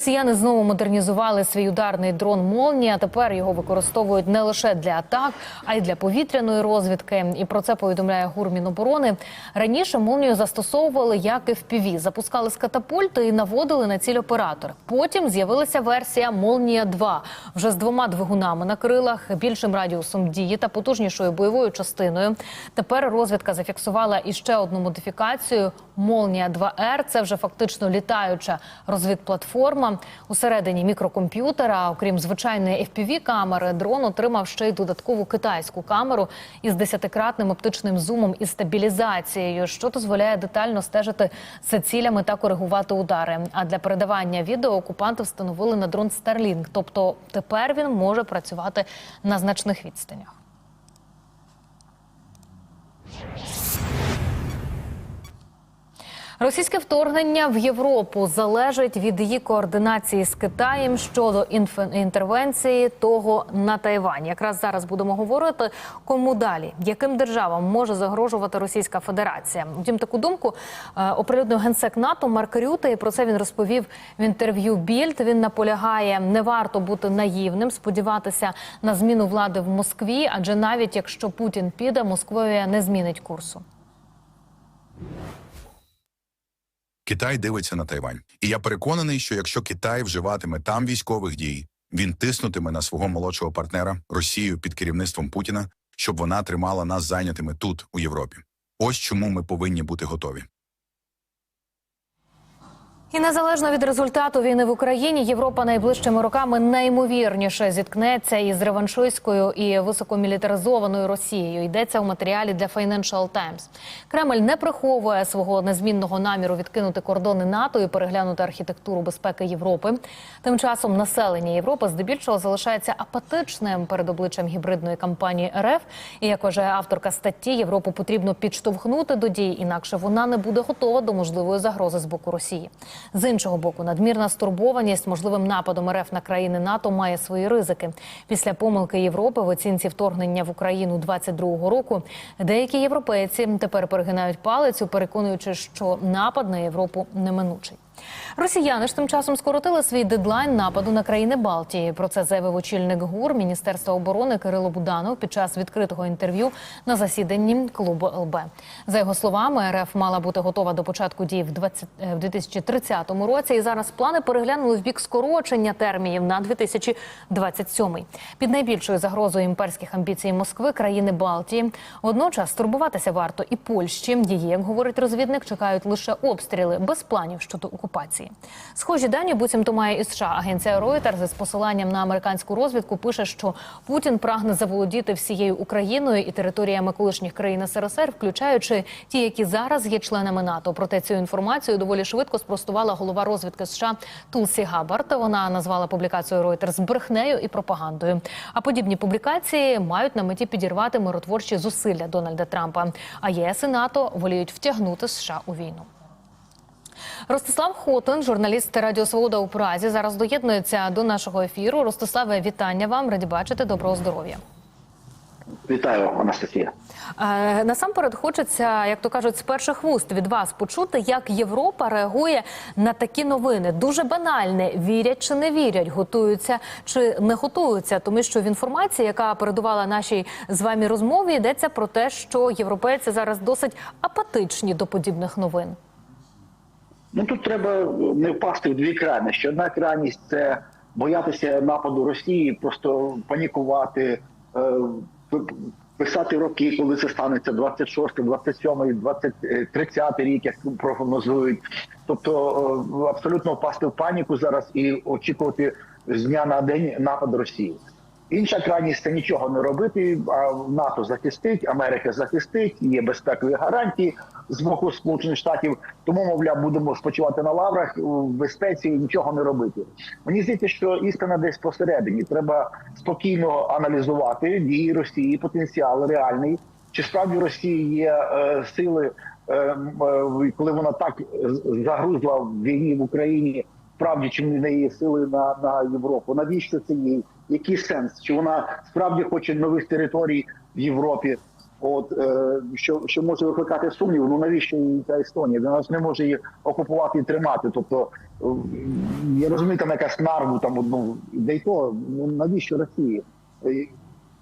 Росіяни знову модернізували свій ударний дрон «Молнія». Тепер його використовують не лише для атак, а й для повітряної розвідки. І про це повідомляє ГУР Міноборони. Раніше «Молнію» застосовували як і FPV. запускали з катапульти і наводили на ціль оператор. Потім з'явилася версія «Молнія 2» вже з двома двигунами на крилах, більшим радіусом дії та потужнішою бойовою частиною. Тепер розвідка зафіксувала іще одну модифікацію «Молнія 2Р». Це вже фактично літаюча розвідплатформа. Усередині мікрокомп'ютера, окрім звичайної FPV-камери, дрон отримав ще й додаткову китайську камеру із десятикратним оптичним зумом і стабілізацією, що дозволяє детально стежити за цілями та коригувати удари. А для передавання відео окупанти встановили на дрон Starlink, тобто тепер він може працювати на значних відстанях. Російське вторгнення в Європу залежить від її координації з Китаєм щодо інтервенції того на Тайвань. Якраз зараз будемо говорити, кому далі, яким державам може загрожувати Російська Федерація. Втім, таку думку е, оприлюднив генсек НАТО Марк Рюте. І про це він розповів в інтерв'ю Більд. Він наполягає, не варто бути наївним, сподіватися на зміну влади в Москві, адже навіть якщо Путін піде, Москвою не змінить курсу. Китай дивиться на Тайвань. І я переконаний, що якщо Китай вживатиме там військових дій, він тиснутиме на свого молодшого партнера Росію під керівництвом Путіна, щоб вона тримала нас зайнятими тут, у Європі. Ось чому ми повинні бути готові. І незалежно від результату війни в Україні, Європа найближчими роками найімовірніше зіткнеться із реваншистською і високомілітаризованою Росією. Йдеться у матеріалі для Financial Times. Кремль не приховує свого незмінного наміру відкинути кордони НАТО і переглянути архітектуру безпеки Європи. Тим часом населення Європи здебільшого залишається апатичним перед обличчям гібридної кампанії РФ. І як вважає авторка статті, Європу потрібно підштовхнути до дій, інакше вона не буде готова до можливої загрози з боку Росії. З іншого боку, надмірна стурбованість можливим нападом РФ на країни НАТО має свої ризики. Після помилки Європи в оцінці вторгнення в Україну 22-го року деякі європейці тепер перегинають палицю, переконуючи, що напад на Європу неминучий. Росіяни ж тим часом скоротили свій дедлайн нападу на країни Балтії. Про це заявив очільник ГУР Міністерства оборони Кирило Буданов під час відкритого інтерв'ю на засіданні клубу ЛБ. За його словами, РФ мала бути готова до початку дій в 20, е, в 2030 році. І зараз плани переглянули в бік скорочення термінів на 2027. Під найбільшою загрозою імперських амбіцій Москви країни Балтії. Водночас турбуватися варто і Польщі. Її, як говорить розвідник, чекають лише обстріли без планів щодо окупації. Схожі дані буцімто має і США. Агенція Reuters з посиланням на американську розвідку пише, що Путін прагне заволодіти всією Україною і територіями колишніх країн СРСР, включаючи ті, які зараз є членами НАТО. Проте цю інформацію доволі швидко спростувала голова розвідки США Тулсі Габард. Вона назвала публікацію Reuters брехнею і пропагандою. А подібні публікації мають на меті підірвати миротворчі зусилля Дональда Трампа. А ЄС і НАТО воліють втягнути США у війну. Ростислав Хотин, журналіст Радіо Свобода у Празі, зараз доєднується до нашого ефіру. Ростиславе, вітання вам. Раді бачити. Доброго здоров'я. Вітаю, Анастасія. Е, насамперед хочеться, як то кажуть, з перших вуст від вас почути, як Європа реагує на такі новини. Дуже банальне, вірять чи не вірять, готуються чи не готуються. Тому що в інформації, яка передувала нашій з вами розмові, йдеться про те, що європейці зараз досить апатичні до подібних новин. Ну тут треба не впасти в дві крайності. Одна крайність це боятися нападу Росії, просто панікувати, е, писати роки, коли це станеться 26, 27, 20, 30 рік, як прогнозують. Тобто е, абсолютно впасти в паніку зараз і очікувати з дня на день напад Росії. Інша крайність це нічого не робити. А НАТО захистить, Америка захистить, є безпекові гарантії з боку Сполучених Штатів. Тому, мовляв, будемо спочивати на лаврах в безпеці і нічого не робити. Мені здається, що істина десь посередині. Треба спокійно аналізувати дії Росії, потенціал реальний. Чи справді в Росії є е, сили, е, е, коли вона так загрузла в війні в Україні? Справді, чи в неї є сили на, на Європу? Навіщо це їй? Який сенс? Чи вона справді хоче нових територій в Європі? От е, що, що може викликати сумнів, ну навіщо їй ця Естонія? Вона ж не може її окупувати і тримати. Тобто я розумію, там якась нарву там одну, де й то ну навіщо Росії? Е,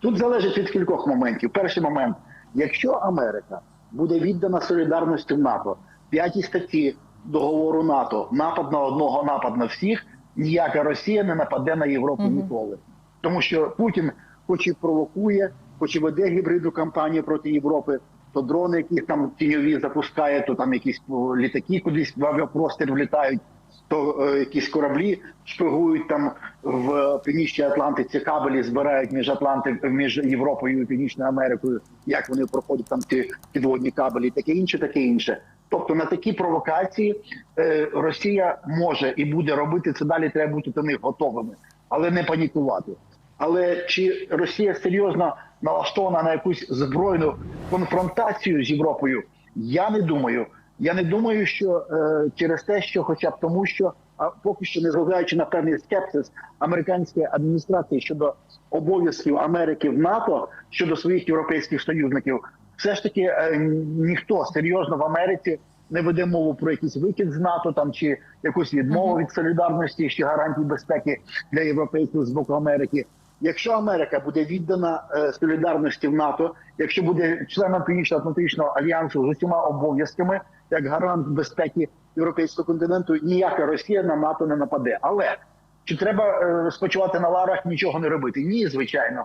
Тут залежить від кількох моментів. Перший момент, якщо Америка буде віддана солідарності в НАТО, п'ятій статті договору НАТО, напад на одного, напад на всіх, ніяка Росія не нападе на Європу Мгм. ніколи. Тому що Путін хоч і провокує, хоч і веде гібридну кампанію проти Європи, то дрони, які там тіньові запускає, то там якісь літаки кудись в авіапростір влітають, то е, якісь кораблі шпигують там в північній Атлантиці кабелі, збирають між Атланти між Європою і Північною Америкою, як вони проходять там ці підводні кабелі, таке інше, таке інше. Тобто на такі провокації е, Росія може і буде робити це далі. Треба бути до них готовими, але не панікувати. Але чи Росія серйозно налаштована на якусь збройну конфронтацію з Європою? Я не думаю. Я не думаю, що е, через те, що, хоча б тому, що а поки що незважаючи на певний скепсис американської адміністрації щодо обов'язків Америки в НАТО щодо своїх європейських союзників, все ж таки е, ніхто серйозно в Америці не веде мову про якийсь вихід з НАТО там чи якусь відмову від солідарності чи гарантій безпеки для європейців з боку Америки. Якщо Америка буде віддана е, солідарності в НАТО, якщо буде членом Північно-Атлантичного альянсу з усіма обов'язками, як гарант безпеки європейського континенту, ніяка Росія на НАТО не нападе. Але чи треба е, спочивати на ларах, нічого не робити? Ні, звичайно.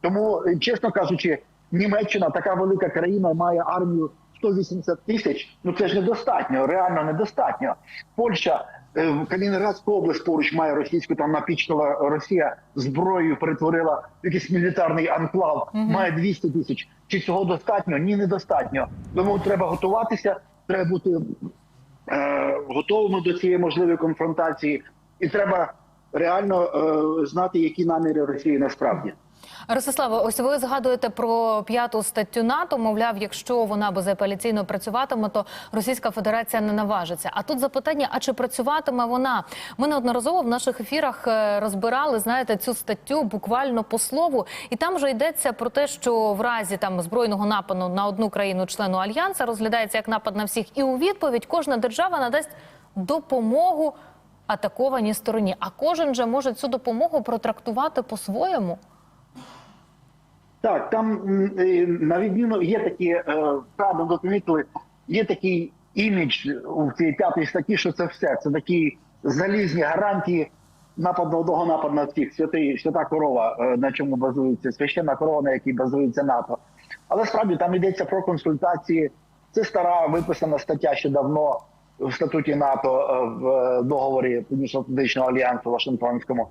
Тому, чесно кажучи, Німеччина така велика країна має армію 180 тисяч. Ну це ж недостатньо, реально недостатньо. Польща, е, Калінінградська область поруч має російську, там напічкала Росія зброєю, перетворила якийсь мілітарний анклав, має 200 тисяч. Чи цього достатньо? Ні, недостатньо. Тому треба готуватися, треба бути е, готовими до цієї можливої конфронтації, і треба реально е, знати, які наміри Росії насправді. Ростиславе, ось ви згадуєте про п'яту статтю НАТО. Мовляв, якщо вона безапеляційно працюватиме, то Російська Федерація не наважиться. А тут запитання: а чи працюватиме вона? Ми неодноразово в наших ефірах е, розбирали, знаєте, цю статтю буквально по слову, і там вже йдеться про те, що в разі там збройного нападу на одну країну члену альянса розглядається як напад на всіх, і у відповідь кожна держава надасть допомогу атакованій стороні. А кожен же може цю допомогу протрактувати по-своєму. Так, там е, на відміну є такі правда, допомітили, є такий імідж у цій п'ятій статті, що це все. Це такі залізні гарантії нападу на одного нападу на всіх. Святий, свята корова, е, на чому базується, священна корова, на якій базується НАТО. Але справді там йдеться про консультації. Це стара виписана стаття ще давно в статуті НАТО е, в договорі Північно-Атлантичного альянсу Вашингтонському.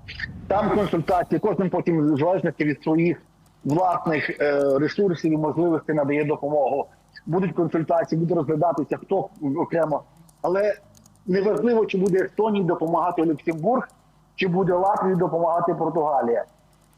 Там консультації, кожен потім в залежності від своїх власних е, ресурсів і можливостей надає допомогу. Будуть консультації, буде розглядатися хто окремо. Але неважливо, чи буде Естонії допомагати Люксембург, чи буде Латвії допомагати Португалія.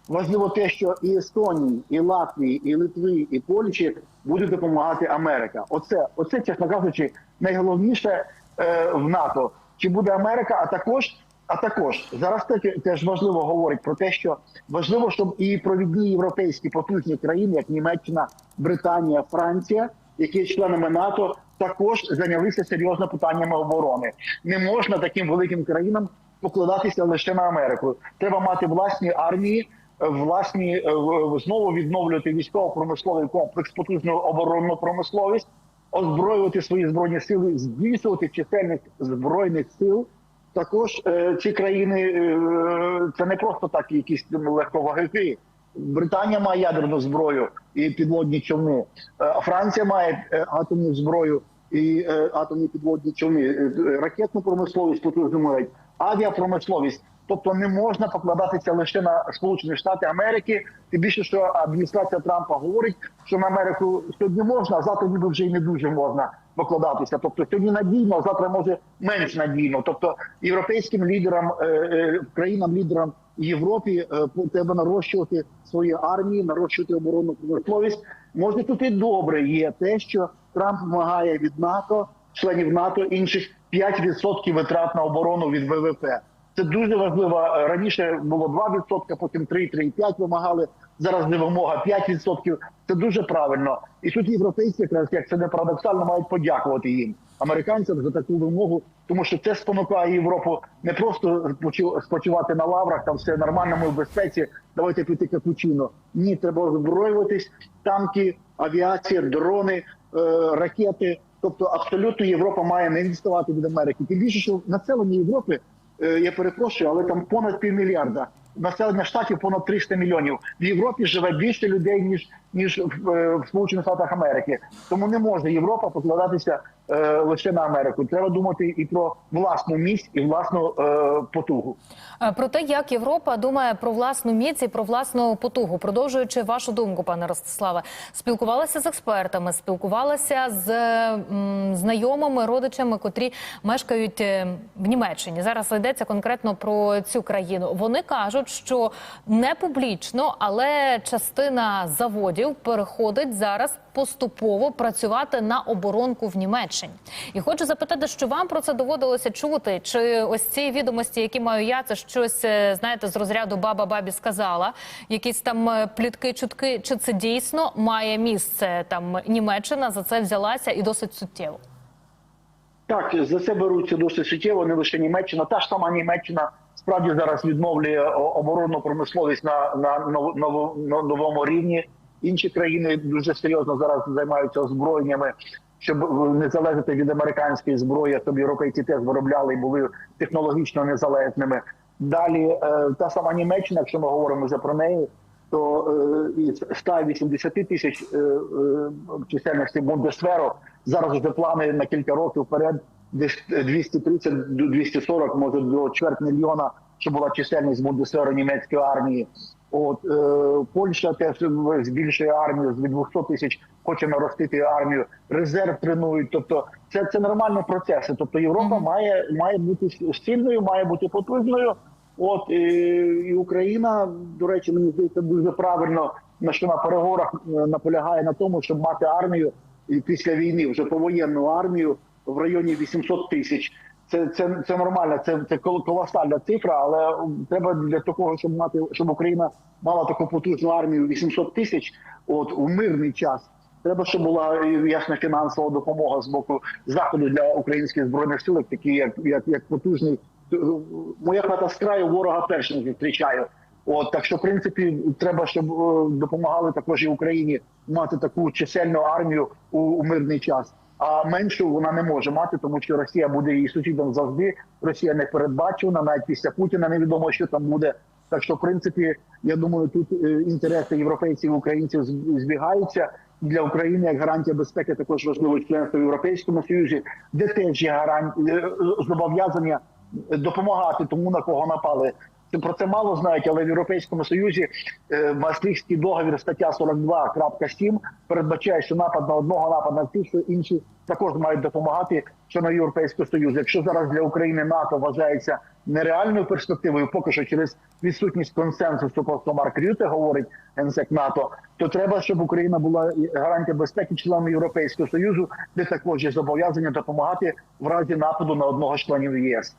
Важливо те, що і Естонії, і Латвії, і Литві, і Польщі буде допомагати Америка. Оце, оце, чесно кажучи, найголовніше е, в НАТО. Чи буде Америка, а також, а також зараз те- теж важливо говорить про те, що важливо, щоб і провідні європейські потужні країни, як Німеччина, Британія, Франція, які є членами НАТО, також зайнялися серйозно питаннями оборони. Не можна таким великим країнам покладатися лише на Америку. Треба мати власні армії, власні е, знову відновлювати військово-промисловий комплекс, потужну оборонну промисловість, озброювати свої збройні сили, збільшувати чисельність збройних сил. Також е, ці країни е, це не просто так, якісь легковаги. Британія має ядерну зброю і підводні човни. Е, Франція має атомну зброю і атомні підводні човни, ракетну промисловість потужну мають, авіапромисловість. Тобто не можна покладатися лише на Сполучені Штати Америки. Тим більше, що адміністрація Трампа говорить, що на Америку сьогодні можна, а завтра ніби вже й не дуже можна покладатися. Тобто сьогодні надійно, а завтра може менш надійно. Тобто європейським лідерам, е, е, країнам лідерам Європі е, треба нарощувати свої армії, нарощувати оборонну промисловість. Може тут і добре є те, що Трамп вимагає від НАТО, членів НАТО інших 5% витрат на оборону від ВВП. Це дуже важливо. Раніше було 2%, потім 3, 3,5 вимагали. Зараз не вимога 5%. Це дуже правильно. І тут європейці, якраз як це не парадоксально, мають подякувати їм, американцям за таку вимогу, тому що це спонукає Європу не просто спочив- спочивати на лаврах, там все нормально, ми в безпеці. Давайте піти капучино. Ні, треба озброюватись. Танки, авіація, дрони, е, ракети. Тобто, абсолютно Європа має не відставати від Америки. Тим більше, що населення Європи, е, я перепрошую, але там понад півмільярда. Населення штатів понад 300 мільйонів. В Європі живе більше людей ніж ніж в, е, в Сполучених Штатах Америки. Тому не може Європа покладатися е, лише на Америку. Треба думати і про власну місць, і власну е, потугу. Е, Про те, як Європа думає про власну міць і про власну потугу, продовжуючи вашу думку, пане Ростиславе, спілкувалася з експертами, спілкувалася з м, знайомими, родичами, котрі мешкають е, в Німеччині. Зараз йдеться конкретно про цю країну. Вони кажуть, що не публічно, але частина заводів переходить зараз поступово працювати на оборонку в Німеччині. І хочу запитати, що вам про це доводилося чути? Чи ось ці відомості, які маю я, це щось е, знаєте з розряду баба бабі сказала, якісь там е, плітки, чутки, чи це дійсно має місце? Там Німеччина за це взялася і досить суттєво. Так, за це беруться досить суттєво, не лише Німеччина. Та ж сама Німеччина справді зараз відновлює оборонну промисловість на, на нов- нов- на новому рівні. Інші країни дуже серйозно зараз займаються озброєннями, щоб не залежати від американської зброї, щоб європейці теж виробляли і були технологічно незалежними. Далі е, та сама Німеччина, якщо ми говоримо вже про неї, то е, із 180 тисяч е, чисельності Бундесверу зараз вже плани на кілька років вперед, десь 230 до 240, може до чверть мільйона, що була чисельність Бундесверу німецької армії. От е, Польща теж збільшує армію з від 200 тисяч, хоче наростити армію. Резерв тренують. Тобто, це, це нормальні процеси. Тобто, Європа має має бути сильною, має бути потужною. От і, і Україна, до речі, мені здається, дуже правильно на що на переговорах е, наполягає на тому, щоб мати армію і після війни вже повоєнну армію в районі 800 тисяч. Це це, це нормально, це це колосальна цифра, але треба для того, щоб мати щоб Україна мала таку потужну армію 800 тисяч. От у мирний час треба, щоб була ясна фінансова допомога з боку заходу для українських збройних сил, такі як як, як потужний Е, моя хата з краю ворога першим зустрічаю. От так що, в принципі, треба, щоб е, допомагали також і Україні мати таку чисельну армію у, у мирний час. А меншу вона не може мати, тому що Росія буде її сусідом завжди. Росія не передбачена, навіть після Путіна невідомо, що там буде. Так що, в принципі, я думаю, тут е, інтереси європейців і українців збігаються. Для України як гарантія безпеки також важливо членство в Європейському Союзі, де теж є гарантія зобов'язання допомагати тому, на кого напали. Про це мало знають, але в Європейському Союзі е, Maastrichtський договір, стаття 42.7, передбачає, що напад на одного, напад на всіх, що інші також мають допомагати членам Європейського Союзу. Якщо зараз для України НАТО вважається нереальною перспективою, поки що через відсутність консенсусу, про що Марк Рюте говорить генсек НАТО, то треба, щоб Україна була гарантія безпеки членом Європейського Союзу, де також є зобов'язання допомагати в разі нападу на одного з членів ЄС.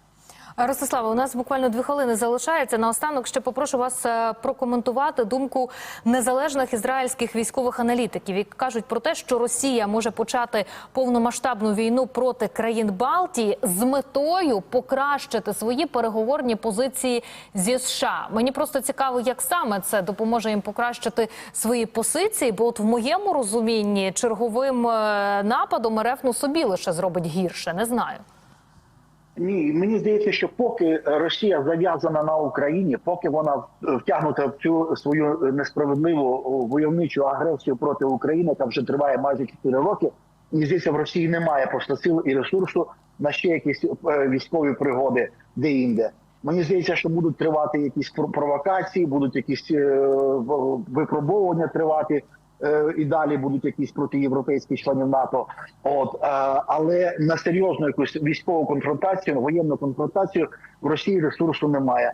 Ростислава, у нас буквально дві хвилини залишається. Наостанок ще попрошу вас е, прокоментувати думку незалежних ізраїльських військових аналітиків, які кажуть про те, що Росія може почати повномасштабну війну проти країн Балтії з метою покращити свої переговорні позиції зі США. Мені просто цікаво, як саме це допоможе їм покращити свої позиції, бо от в моєму розумінні черговим е, нападом РФ ну собі лише зробить гірше. Не знаю. Ні, мені здається, що поки Росія зав'язана на Україні, поки вона втягнута в цю свою несправедливу войовничу агресію проти України, яка вже триває майже 4 роки, мені здається, в Росії немає просто сил і ресурсу на ще якісь е, військові пригоди де-інде. Мені здається, що будуть тривати якісь провокації, будуть якісь е, випробовування тривати. Е, І далі будуть якісь проти європейських членів НАТО, от е, але на серйозну якусь військову конфронтацію, воєнну конфронтацію в Росії ресурсу немає.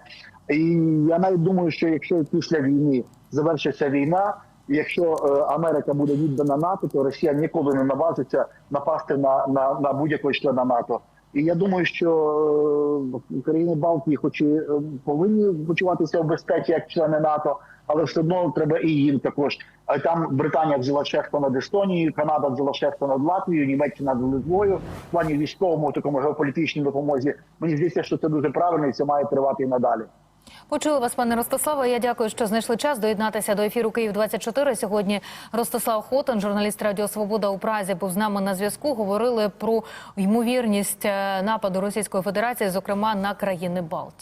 І я навіть думаю, що якщо після війни завершиться війна, якщо е, Америка буде віддана НАТО, то Росія ніколи не наважиться напасти на, на, на будь-якого члена НАТО. І я думаю, що е, країни Балтії, хоч і е, повинні почуватися в безпеці як члени НАТО, але все одно треба і їм також. А там Британія взяла шефство над Естонією, Канада взяла шефство над Латвією, Німеччина над Литвою в плані військовому такому геополітичній допомозі. Мені здається, що це дуже правильно і це має тривати і надалі. Почули вас, пане Ростиславе. Я дякую, що знайшли час доєднатися до ефіру Київ 24 Сьогодні Ростислав Хотин, журналіст Радіо Свобода у Празі, був з нами на зв'язку. Говорили про ймовірність е, нападу Російської Федерації, зокрема на країни Балтії.